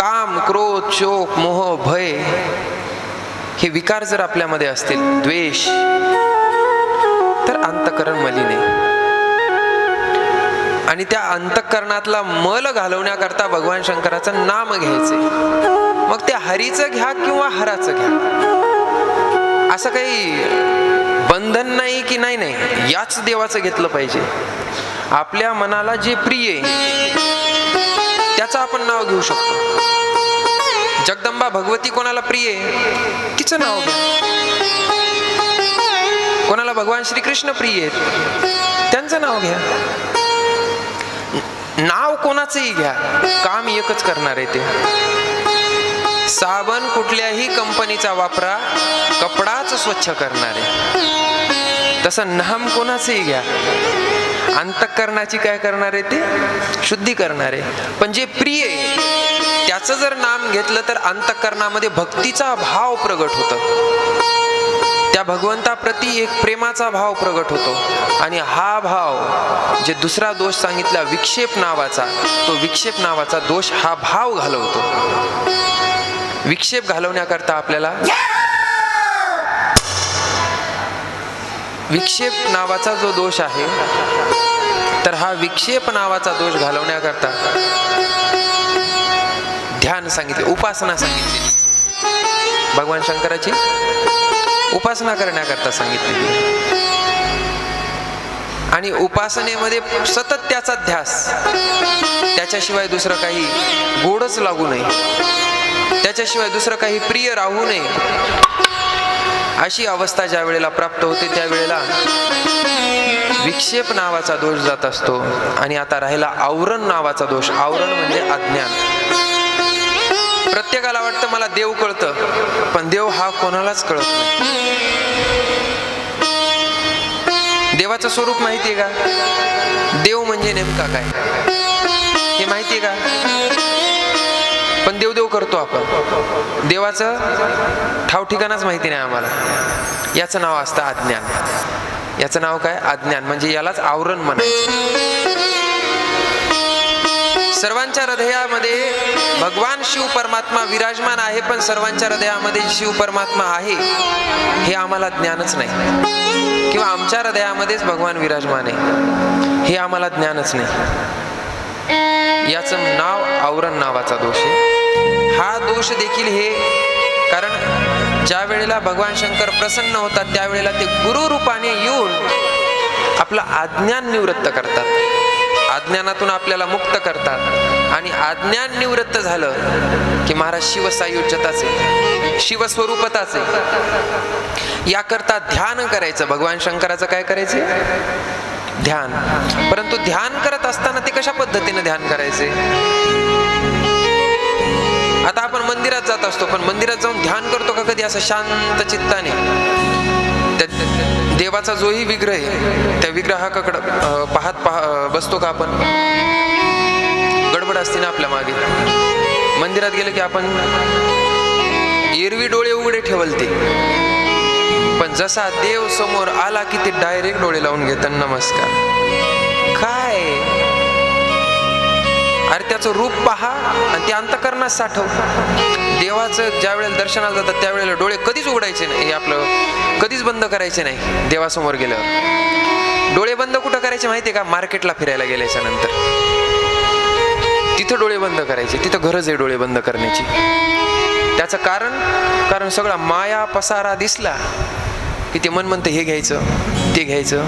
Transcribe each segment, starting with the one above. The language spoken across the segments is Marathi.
काम क्रोध शोक मोह भय हे विकार जर आपल्यामध्ये असतील द्वेष तर अंतकरण मलिने आणि त्या अंतकरणातला मल घालवण्याकरता भगवान शंकराचं नाम घ्यायचे मग ते हरीचं घ्या किंवा हराचं घ्या. असं काही बंधन नाही की नाही नाही याच देवाचं घेतलं पाहिजे. आपल्या मनाला जे प्रिय आहे आपण नाव घेऊ शकतो. जगदंबा भगवती कोणाला प्रिय तिचं नाव घ्या. कोणाला भगवान श्रीकृष्ण प्रिय आहेत? त्यांचं नाव घ्या. नाव कोणाचंही घ्या. काम एकच करणार आहे ते. साबण कुठल्याही कंपनीचा वापरा. कपडाच स्वच्छ करणार आहे. तसं नाम कोणाचंही घ्या. अंतकरणाची काय करणार आहे ते? शुद्धी करणार आहे. पण जे प्रिय आहे त्याचं जर नाम घेतलं तर अंतकरणामध्ये भक्तीचा भाव प्रगट होतो. त्या भगवंताप्रती एक प्रेमाचा भाव प्रगट होतो. आणि हा भाव जे दुसरा दोष सांगितला विक्षेप नावाचा तो विक्षेप नावाचा दोष हा भाव घालवतो. विक्षेप घालवण्याकरता आपल्याला विक्षेप नावाचा जो दोष आहे तर हा विक्षेप नावाचा दोष घालवण्याकरता ध्यान सांगितले उपासना सांगितली. भगवान शंकराची उपासना करण्याकरता सांगितलेली आणि उपासनेमध्ये सतत त्याचा ध्यास त्याच्याशिवाय दुसरं काही गोडच लागू नये. त्याच्याशिवाय दुसरं काही प्रिय राहू नये. अशी अवस्था ज्या वेळेला प्राप्त होते त्यावेळेला विक्षेप नावाचा दोष जात असतो. आणि आता राहिला आवरण नावाचा दोष. आवरण म्हणजे अज्ञान. प्रत्येकाला वाटतं मला देव कळतं पण देव हा कोणालाच कळत नाही. देवाचं स्वरूप माहितीये का? देव म्हणजे नेमका काय? हे माहितीये का? पण देवदेव करतो आपण. देवाचं ठाव ठिकाणच माहिती नाही आम्हाला. याचं नाव असतं अज्ञान याचं नाव काय? अज्ञान म्हणजे यालाच आवरण म्हणायचं. सर्वांच्या हृदयामध्ये भगवान शिव परमात्मा विराजमान आहे पण सर्वांच्या हृदयामध्ये शिव परमात्मा आहे हे आम्हाला ज्ञानच नाही. किंवा आमच्या हृदयामध्येच भगवान विराजमान आहे हे आम्हाला ज्ञानच नाही. याचं नाव आवरण नावाचा दोष आहे. हा दोष देखील हे कारण ज्या वेळेला भगवान शंकर प्रसन्न होतात त्यावेळेला ते गुरु रूपाने येऊन आपलं अज्ञान निवृत्त करतात. अज्ञानातून आपल्याला मुक्त करतात. आणि अज्ञान निवृत्त झालं की महाराज शिवसायुज्यताचे शिवस्वरूपताचे. याकरता ध्यान करायचं. भगवान शंकराचं काय करायचे? ध्यान. परंतु ध्यान करत असताना ते कशा पद्धतीने ध्यान करायचे? आता आपण मंदिरात जात असतो पण मंदिरात जाऊन ध्यान करतो का कधी असं शांत चित्ताने? त्या देवाचा जोही विग्रह आहे. त्या विग्रहाकडं पाहत पाह बसतो का आपण? गडबड असते ना आपल्या मागे. मंदिरात गेलं की आपण एरवी डोळे उघडे ठेवलते पण जसा देव समोर आला की ते डायरेक्ट डोळे लावून घेतात. नमस्कार. काय? अरे त्याचं रूप पहा आणि ते अंतकरणात साठव. देवाचं ज्या वेळेला दर्शनाला जातात त्यावेळेला डोळे कधीच उघडायचे नाही. हे आपलं कधीच बंद करायचे नाही. देवासमोर गेल्यावर. डोळे बंद कुठं करायचे माहिती आहे का? मार्केटला फिरायला गेल्याच्यानंतर. तिथं डोळे बंद करायचे. तिथं गरज आहे डोळे बंद करण्याची. त्याचं कारण कारण सगळा माया पसारा दिसला की ते मन म्हणतं हे घ्यायचं ते घ्यायचं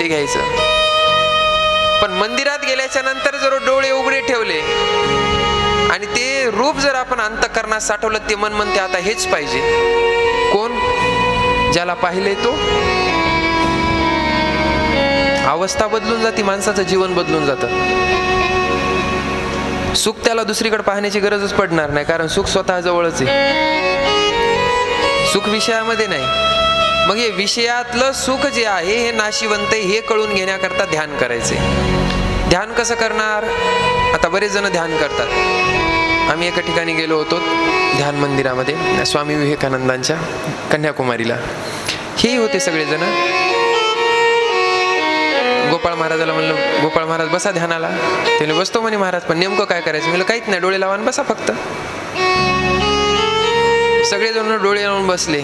ते घ्यायचं. पण मंदिरात गेल्याच्यानंतर जर डोळे उघडे ठेवले आणि ते रूप जर आपण अंतकरणात साठवलं ते मन म्हणते आता हेच पाहिजे. कोण? ज्याला पाहिले तो. अवस्था बदलून जाते माणसाचं जीवन बदलून जातं. सुख त्याला दुसरीकडे पाहण्याची गरजच पडणार नाही कारण सुख स्वतः जवळच आहे. सुख विषयामध्ये नाही. मग हे विषयातलं सुख जे आहे हे नाशिवंत आहे हे कळून घेण्याकरता ध्यान करायचे. ध्यान कसं करणार? आता बरेच जण ध्यान करतात. आम्ही एका ठिकाणी गेलो होतो ध्यान मंदिरामध्ये स्वामी विवेकानंदांच्या कन्याकुमारीला. हेही होते सगळेजण. गोपाळ महाराजाला म्हणलं गोपाळ महाराज बसा ध्यानाला. त्याने बसतो म्हणे महाराज पण नेमकं काय करायचं? म्हणलं काहीच नाही डोळे लावा बसा फक्त. सगळेजण डोळे लावून बसले.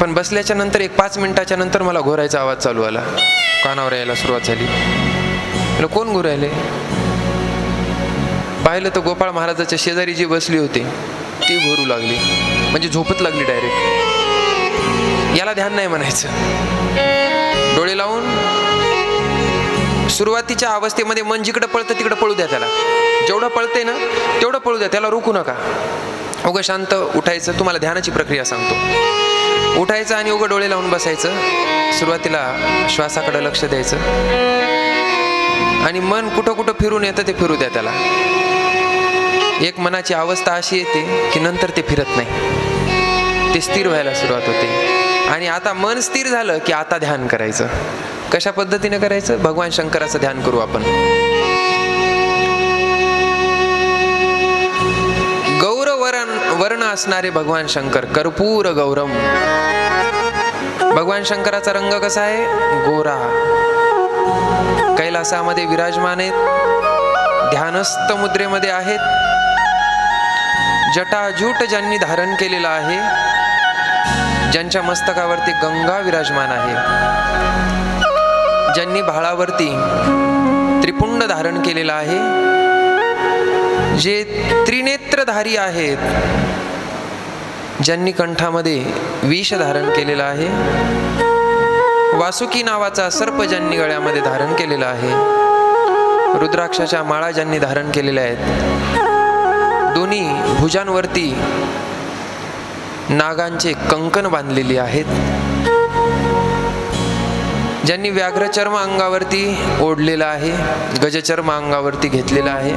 पण बसल्याच्या नंतर एक पाच मिनिटाच्या नंतर मला घोरायचा आवाज चालू आला. कानावर यायला सुरुवात झाली. कोण घोरायले पाहिलं तर गोपाळ महाराजाच्या शेजारी जी बसली होती ती घोरू लागली. म्हणजे झोपत लागली डायरेक्ट याला ध्यान नाही म्हणायचं. डोळे लावून सुरुवातीच्या अवस्थेमध्ये मन जिकडं पळतं तिकडं पळू द्या त्याला. जेवढं पळते ना तेवढं पळू द्या त्याला रोखू नका. उगं शांत उठायचं तुम्हाला ध्यानाची प्रक्रिया सांगतो. उठायचं आणि उघड डोळे लावून बसायचं. सुरुवातीला श्वासाकडे लक्ष द्यायचं. आणि मन कुठं कुठं फिरून येतं ते फिरू द्या त्याला. एक मनाची अवस्था अशी येते की नंतर ते फिरत नाही. ते स्थिर व्हायला सुरुवात होते. आणि आता मन स्थिर झालं की आता ध्यान करायचं. कशा पद्धतीने करायचं? भगवान शंकराचं ध्यान करू आपण. वर्ण असणारे भगवान शंकर कर्पूर गौरम. भगवान शंकराचा रंग कसा आहे? गोरा. कैलासामध्ये विराजमान आहेत. ध्यानस्थ मुद्रेमध्ये आहेत. जटाजूट ज्यांनी धारण केलेलं आहे ज्यांच्या मस्तकावरती गंगा विराजमान आहे. ज्यांनी भाळावरती त्रिपुंड धारण केलेलं आहे जे त्रिनेत्रधारी आहेत ज्यांनी कंठामध्ये विष धारण केलेलं आहे वासुकी नावाचा सर्प ज्यांनी गळ्यामध्ये धारण केलेला आहे रुद्राक्षाच्या माळा ज्यांनी धारण केलेल्या आहेत दोन्ही भुजांवरती नागांचे कंकण बांधलेली आहेत ज्यांनी व्याघ्रचर्म अंगावरती ओढलेला आहे गजचर्म अंगावरती घेतलेला आहे.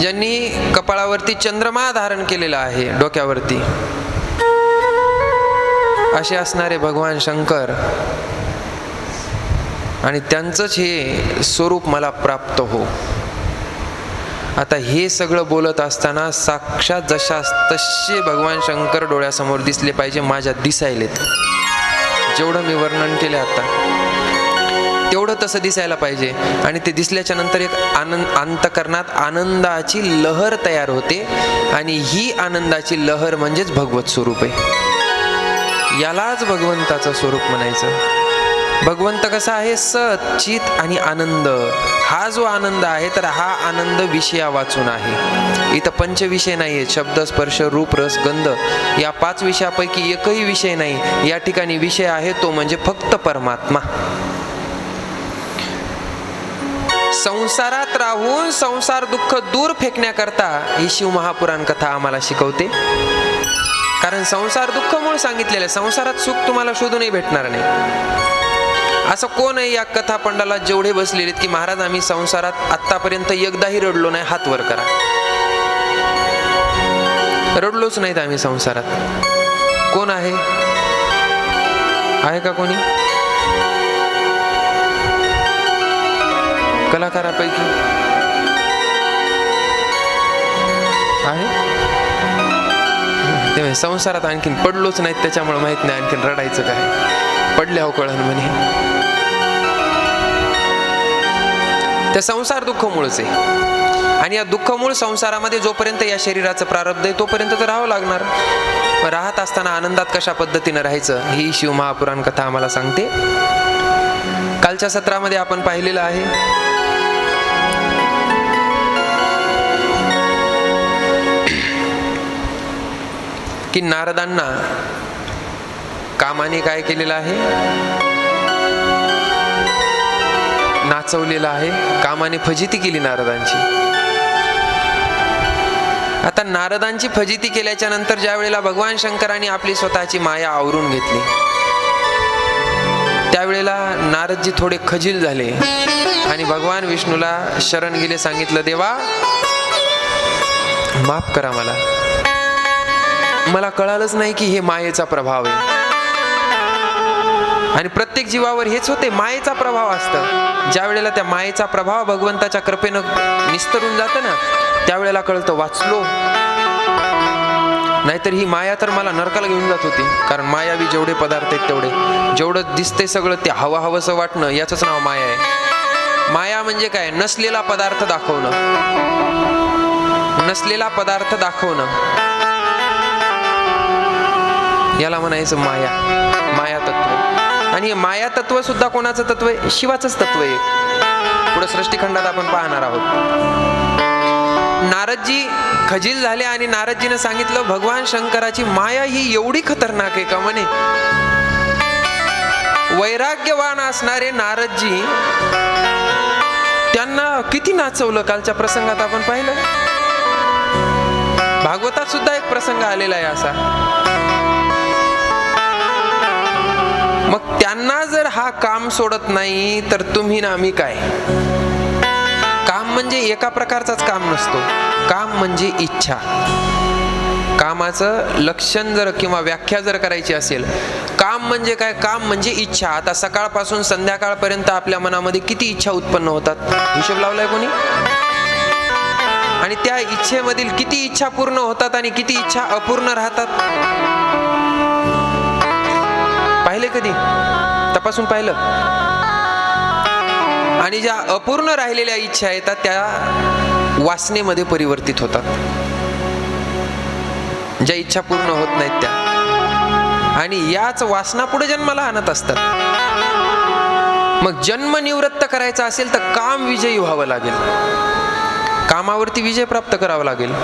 ज्यांनी कपाळावरती चंद्रमा धारण केलेला आहे डोक्यावरती. असे असणारे भगवान शंकर. आणि त्यांचंच हे स्वरूप मला प्राप्त हो. आता हे सगळं बोलत असताना साक्षात जशा तसे भगवान शंकर डोळ्यासमोर दिसले पाहिजे माझ्या दिसायलेत. जेवढं मी वर्णन केलं आता. तसं दिसायला पाहिजे. आणि ते दिसल्याच्या नंतर एक आनंद अंतकरणात आनंदाची लहर तयार होते. आणि ही आनंदाची लहर म्हणजेच भगवत स्वरूप आहे. यालाच भगवंताचं स्वरूप म्हणायचं. भगवंत कसा आहे? सत चित आणि आनंद. हा जो आनंद आहे तर हा आनंद विषया वाचून आहे. इथं पंचविषय नाही आहेत शब्द स्पर्श रूप रस गंध या पाच विषयापैकी एकही विषय नाही. या ठिकाणी विषय आहे तो म्हणजे फक्त परमात्मा. संसारात राहून संसार दुःख दूर फेकण्याकरता ही शिव महापुराण कथा आम्हाला शिकवते. कारण संसार दुःख मूळ सांगितलेलं आहे. संसारात सुख तुम्हाला शोधूनही भेटणार नाही. असं कोण आहे या कथा पंडाला जेवढे बसलेले की महाराज आम्ही संसारात आत्तापर्यंत एकदाही रडलो नाही हात वर करा. रडलोच नाहीत आम्ही संसारात. कोण आहे? आहे का कोणी? कलाकारापैकी. आहे संसारात आणखीन पडलोच नाहीत त्याच्यामुळे माहीत नाही आणखीन रडायचं काय. पडल्या हो कळण म्हणे. त्या संसार दुःखमुळेच आहे. आणि या दुःखमूळ संसारामध्ये जोपर्यंत या शरीराचं प्रारब्ध आहे तोपर्यंत तर राहावं लागणार. राहत असताना आनंदात कशा पद्धतीनं राहायचं ही शिव महापुराण कथा आम्हाला सांगते. कालच्या सत्रामध्ये आपण पाहिलेलं आहे. की नारदांना कामाने काय केलेलं आहे? नाचवलेलं आहे. कामाने फजिती केली नारदांची. आता नारदांची फजिती केल्याच्यानंतर ज्या वेळेला भगवान शंकरांनी आपली स्वतःची माया आवरून घेतली त्यावेळेला नारदजी थोडे खजील झाले आणि भगवान विष्णूला शरण गेले सांगितलं देवा माफ करा मला. मला कळालंच नाही की हे मायेचा प्रभाव आहे. आणि प्रत्येक जीवावर हेच होते मायेचा प्रभाव असतं. ज्या वेळेला त्या मायेचा प्रभाव भगवंताच्या कृपेनं निस्तरून जातं ना त्यावेळेला कळतं वाचलो. नाहीतर ही माया तर मला नरकाला घेऊन जात होती. कारण मायावी जेवढे पदार्थ आहेत तेवढे. जेवढं दिसते सगळं ते हवं हवंसं वाटणं याचंच नाव माया आहे. माया म्हणजे काय? नसलेला पदार्थ दाखवणं. नसलेला पदार्थ दाखवणं. याला म्हणायचं माया माया तत्व. आणि हे माया तत्व सुद्धा कोणाचं तत्व आहे? शिवाचंच तत्व आहे. पुढे सृष्टीखंडात आपण पाहणार आहोत. नारदजी खजील झाले आणि नारदजीनं सांगितलं भगवान शंकराची माया ही एवढी खतरनाक आहे का म्हणे? वैराग्यवान असणारे नारदजी त्यांना किती नाचवलं कालच्या प्रसंगात आपण पाहिलं? भागवतात सुद्धा एक प्रसंग आलेला आहे असा. मग त्यांना जर हा काम सोडत नाही तर तुम्ही ना आम्ही काय? काम म्हणजे एका प्रकारचाच काम नसतो. काम म्हणजे इच्छा. कामाचं लक्षण जर किंवा व्याख्या जर करायची असेल काम म्हणजे काय? काम म्हणजे इच्छा. आता सकाळपासून संध्याकाळपर्यंत आपल्या मनामध्ये किती इच्छा उत्पन्न होतात? हिशोब लावलाय कोणी? आणि त्या इच्छेमधील किती इच्छा पूर्ण होतात आणि किती इच्छा अपूर्ण राहतात? कधी? तपासून पाहिलं. आणि ज्या अपूर्ण राहिलेल्या इच्छा येतात त्या वासनेमध्ये परिवर्तित होतात. ज्या इच्छा पूर्ण होत नाहीत त्या. आणि याच वासना पुढे जन्माला आणत असतात. मग जन्म निवृत्त करायचा असेल तर काम विजयी व्हावं लागेल. कामावरती विजय प्राप्त करावा लागेल.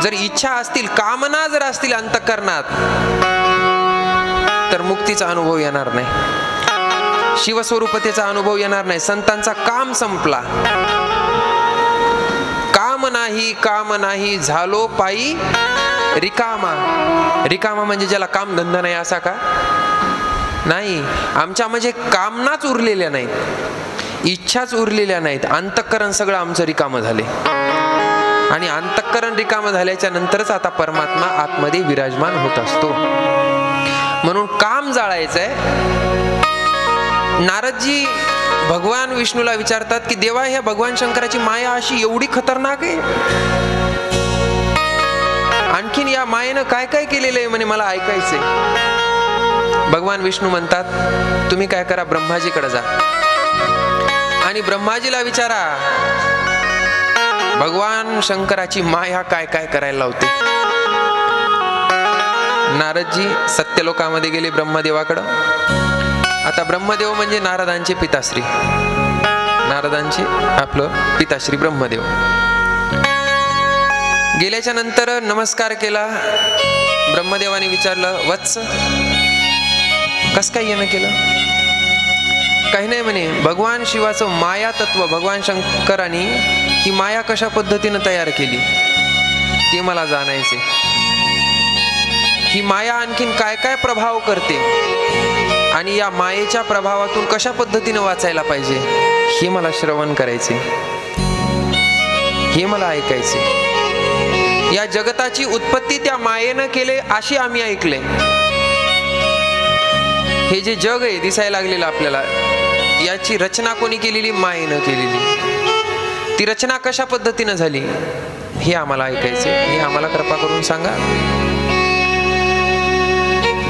जर इच्छा असतील कामना जर असतील अंतकरणात तर मुक्तीचा अनुभव येणार नाही. शिवस्वरूपतेचा अनुभव येणार नाही. संतांचा काम संपला. काम नाही काम नाही झालो पायी रिकामा. रिकामा म्हणजे ज्याला काम धंदा नाही असा का? नाही. आमच्या म्हणजे कामनाच उरलेल्या नाहीत. इच्छाच उरलेल्या नाहीत. अंतःकरण सगळं आमचं रिकामं झाले. आणि अंतःकरण रिकामं झाल्याच्या नंतरच आता परमात्मा आतमध्ये विराजमान होत असतो. म्हणून काम जाळायचंय. नारदजी भगवान विष्णूला विचारतात की देवा ह्या भगवान शंकराची माया अशी एवढी खतरनाक आहे? आणखीन या मायेनं काय काय केलेलं आहे म्हणे मला ऐकायचंय. भगवान विष्णू म्हणतात तुम्ही काय करा ब्रह्माजीकडे जा. आणि ब्रह्माजीला विचारा भगवान शंकराची माया काय काय करायला लावते? नारदजी सत्यलोकामध्ये गेले ब्रह्मदेवाकडं. आता ब्रह्मदेव म्हणजे नारदांचे पिताश्री. नारदांचे आपलं पिताश्री ब्रह्मदेव. गेल्याच्यानंतर नमस्कार केला. ब्रह्मदेवाने विचारलं वत्स कस काय येणं केलं? काही नाही म्हणे भगवान शिवाचं माया तत्व भगवान शंकराने ही माया कशा पद्धतीनं तयार केली? ते मला जाणायचे. ही माया आणखीन काय काय प्रभाव करते? आणि या मायेच्या प्रभावातून कशा पद्धतीने वाचायला पाहिजे? हे मला श्रवण करायचे. हे मला ऐकायचे. या जगताची उत्पत्ती त्या मायेनं केले अशी आम्ही ऐकले. हे जे जग आहे दिसायला लागलेलं आपल्याला याची रचना कोणी केलेली? मायेनं केलेली. ती रचना कशा पद्धतीनं झाली? हे आम्हाला ऐकायचे. हे आम्हाला कृपा करून सांगा.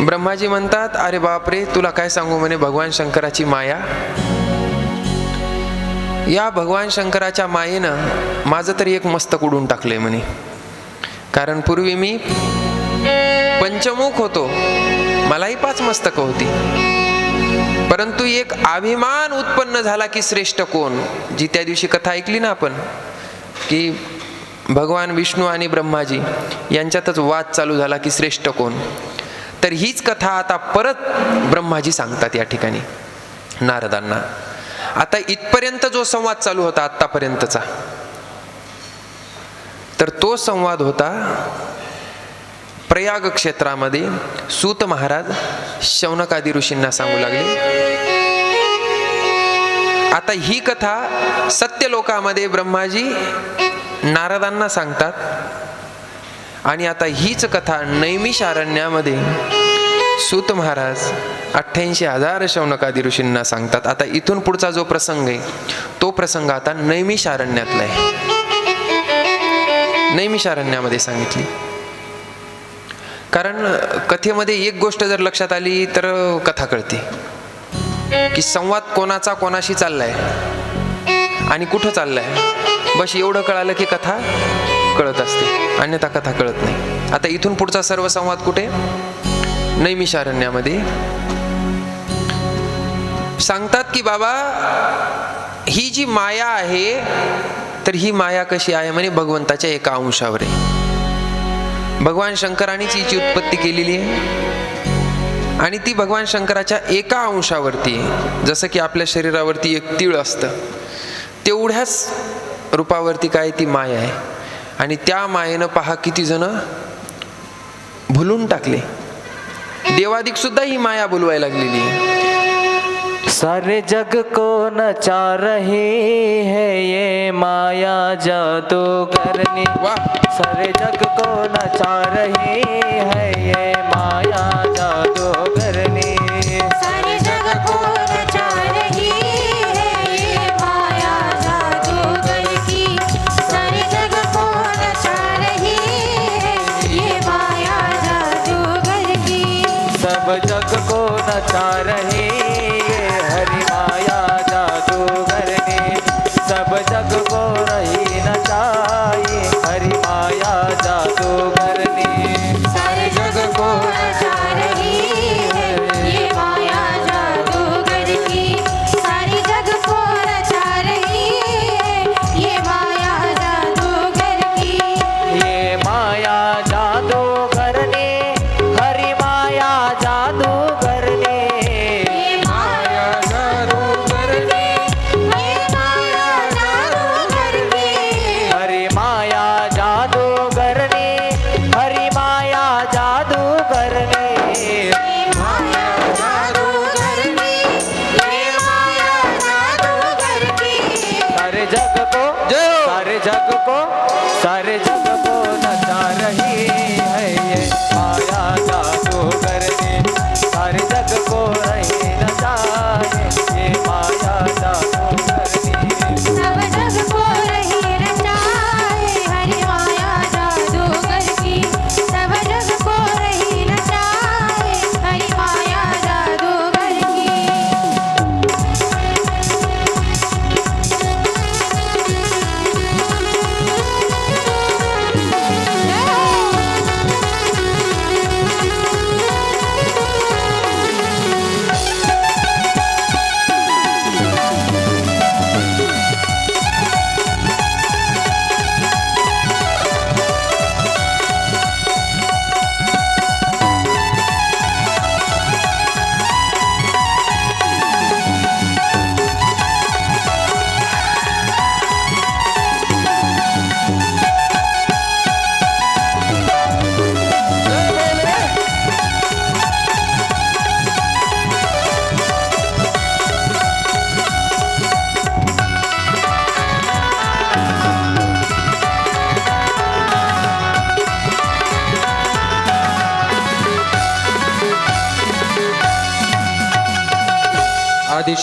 ब्रह्माजी म्हणतात अरे बापरे तुला काय सांगू म्हणे? भगवान शंकराची माया. या भगवान शंकराच्या मायेनं माझं तरी एक मस्तक उडून टाकलंय म्हणे. कारण पूर्वी मी पंचमुख होतो. मलाही पाच मस्तकं होती. परंतु एक अभिमान उत्पन्न झाला की श्रेष्ठ कोण? जी त्या दिवशी कथा ऐकली ना आपण की भगवान विष्णू आणि ब्रह्माजी यांच्यातच वाद चालू झाला की श्रेष्ठ कोण? तर हीच कथा आता परत ब्रह्माजी सांगतात या ठिकाणी नारदांना. आता इथपर्यंत जो संवाद चालू होता आत्तापर्यंतचा तर तो संवाद होता प्रयाग क्षेत्रामध्ये सूत महाराज शौनकादी ऋषींना सांगू लागले. आता ही कथा सत्यलोकामध्ये ब्रह्माजी नारदांना सांगतात. आणि आता हीच कथा नैमिषारण्यामध्ये सूत महाराज अठ्ठ्याऐंशी हजार शौनकादी ऋषींना सांगतात. आता इथून पुढचा जो प्रसंग आहे तो प्रसंग आता नैमिषारण्यातला आहे. नैमिषारण्यामध्ये सांगितली. कारण कथेमध्ये एक गोष्ट जर लक्षात आली तर कथा कळते. की संवाद कोणाचा कोणाशी चाललाय आणि कुठं चाललाय. बस एवढं कळालं की कथा कळत असते. अन्यथा कथा कळत नाही. आता इथून पुढचा सर्व संवाद कुठे? नैमिषारण्यामध्ये सांगतात की बाबा ही जी माया आहे तर ही माया कशी आहे? म्हणे भगवंताच्या एका अंशावर आहे. भगवान शंकरांनीच हिची उत्पत्ती केलेली आहे. आणि ती भगवान शंकराच्या एका अंशावरती आहे. जसं की आपल्या शरीरावरती एक तीळ असतं. तेवढ्याच रूपावरती काय ती माया आहे? आणि त्या मायेनं पहा किती जण भुलून टाकले. देवादिक सुद्धा ही माया बोलवायला लागलेली आहे. सारे जग को नचा रही है ये माया जादू करनी. वाह. सारे जग को नचा रही है ये माया जादू करनी.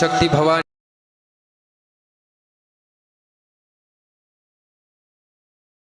शक्ती भवानी